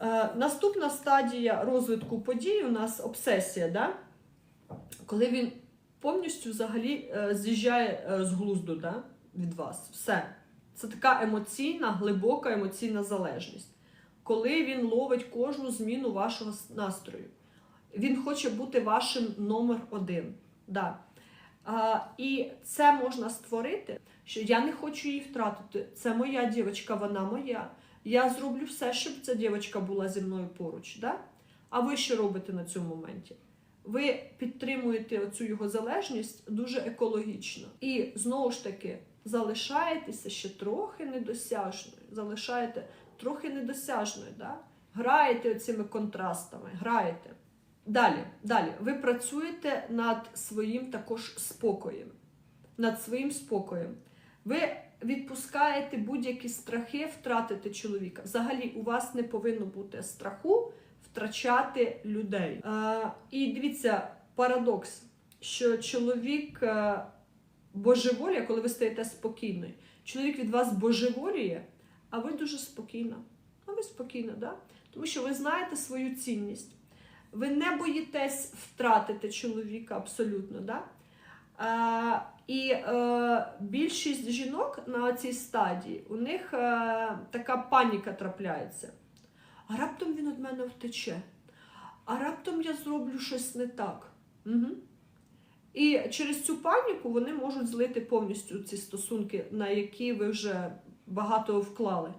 Е, наступна стадія розвитку подій у нас обсесія, да? коли він повністю взагалі е, з'їжджає е, з глузду да? від вас. Все. Це така емоційна, глибока емоційна залежність. Коли він ловить кожну зміну вашого настрою. Він хоче бути вашим номер один. Да. А, і це можна створити, що я не хочу її втратити. Це моя дівчинка, вона моя. Я зроблю все, щоб ця дівчинка була зі мною поруч. Да? А ви що робите на цьому моменті? Ви підтримуєте оцю його залежність дуже екологічно. І знову ж таки залишаєтеся ще трохи недосяжною. Залишаєте трохи недосяжною. Да? Граєте цими контрастами, граєте. Далі, далі, ви працюєте над своїм також спокоєм. Над своїм спокоєм. Ви відпускаєте будь-які страхи втратити чоловіка. Взагалі, у вас не повинно бути страху втрачати людей. Е, і дивіться, парадокс, що чоловік е, божеволіє, коли ви стаєте спокійною. Чоловік від вас божеволіє, а ви дуже спокійна. А ви спокійна, да? тому що ви знаєте свою цінність. Ви не боїтесь втратити чоловіка абсолютно. Да? І е, більшість жінок на цій стадії у них е, така паніка трапляється. А раптом він від мене втече. А раптом я зроблю щось не так. Угу. І через цю паніку вони можуть злити повністю ці стосунки, на які ви вже багато вклали.